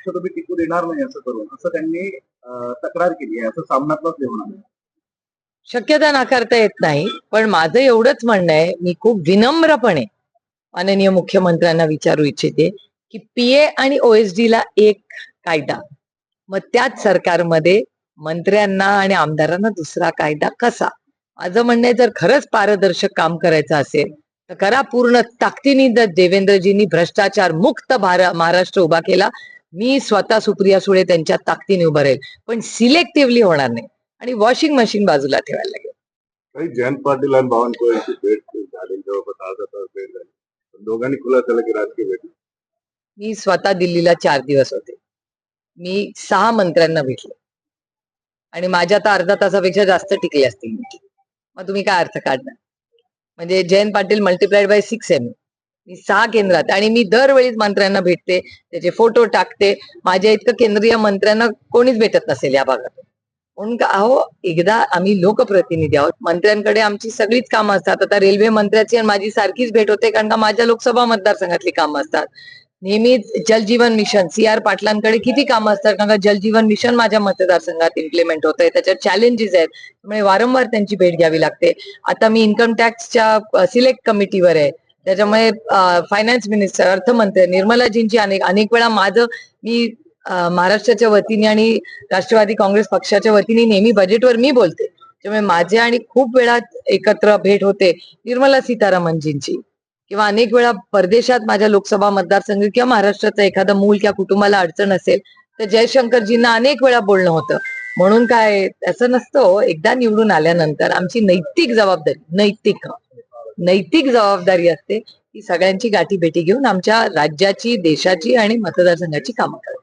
पक्ष तुम्ही टिकू देणार नाही असं करून असं त्यांनी तक्रार केली आहे असं सामनातलाच लिहून आलं शक्यता नाकारता येत नाही पण माझं एवढंच म्हणणं आहे मी खूप विनम्रपणे माननीय मुख्यमंत्र्यांना विचारू इच्छिते की पीए आणि ओएसडी ला एक कायदा मग त्याच सरकारमध्ये मंत्र्यांना आणि आमदारांना दुसरा कायदा कसा? माझं म्हणणं आहे जर खरंच पारदर्शक काम करायचं असेल तर करा पूर्ण ताकदीने जर देवेंद्रजींनी भ्रष्टाचार मुक्त भार- महाराष्ट्र उभा केला मी स्वतः सुप्रिया सुळे त्यांच्या ताकदीने उभं राहील. पण सिलेक्टिव्हली होणार नाही. आणि वॉशिंग मशीन बाजूला ठेवायला लागेल. काही जयंत पाटील आणि बावनकुळेची भेट झाली. जवळपास अर्धा तास भेट झाली. दोघांनी खुलासा केला की राजकीय भेट? मी स्वतः दिल्लीला चार दिवस होते. मी सहा मंत्र्यांना भेटले. आणि माझ्या तर अर्धा तासापेक्षा जास्त टिकले असतील. मग तुम्ही काय अर्थ काढणार? म्हणजे Jayant Patil multiplied by six M मी सहा केंद्रात आणि मी दरवेळीच मंत्र्यांना भेटते त्याचे फोटो टाकते. माझ्या इतकं केंद्रीय मंत्र्यांना कोणीच भेटत नसेल या भागात. म्हणून का अहो एकदा आम्ही लोकप्रतिनिधी आहोत. मंत्र्यांकडे आमची सगळीच कामं असतात. आता रेल्वे मंत्र्याची आणि माझी सारखीच भेट होते कारण का माझ्या लोकसभा मतदारसंघातली कामं असतात. नेहमीच जलजीवन मिशन सी आर पाटलांकडे किती कामं असतात कारण का जलजीवन मिशन माझ्या मतदारसंघात इम्प्लिमेंट होत आहे त्याच्यात चॅलेंजेस आहेत. त्यामुळे वारंवार त्यांची भेट घ्यावी लागते. आता मी इन्कम टॅक्सच्या सिलेक्ट कमिटीवर आहे. त्याच्यामुळे फायनान्स मिनिस्टर अर्थमंत्री निर्मलाजींची अनेक अनेक वेळा माझं मी महाराष्ट्राच्या वतीने आणि राष्ट्रवादी काँग्रेस पक्षाच्या वतीने नेहमी बजेटवर मी बोलते. त्यामुळे माझे आणि खूप वेळा एकत्र भेट होते निर्मला सीतारामनजींची. किंवा अनेक वेळा परदेशात माझ्या लोकसभा मतदारसंघ किंवा महाराष्ट्राचं एखादं मूल किंवा कुटुंबाला अडचण असेल तर जयशंकरजींना अनेक वेळा बोलणं होतं. म्हणून काय असं नसतं हो, एकदा निवडून आल्यानंतर आमची नैतिक जबाबदारी नैतिक. नैतिक जबाबदारी असते की सगळ्यांची गाठी भेटी घेऊन आमच्या राज्याची देशाची आणि मतदारसंघाची कामं करतात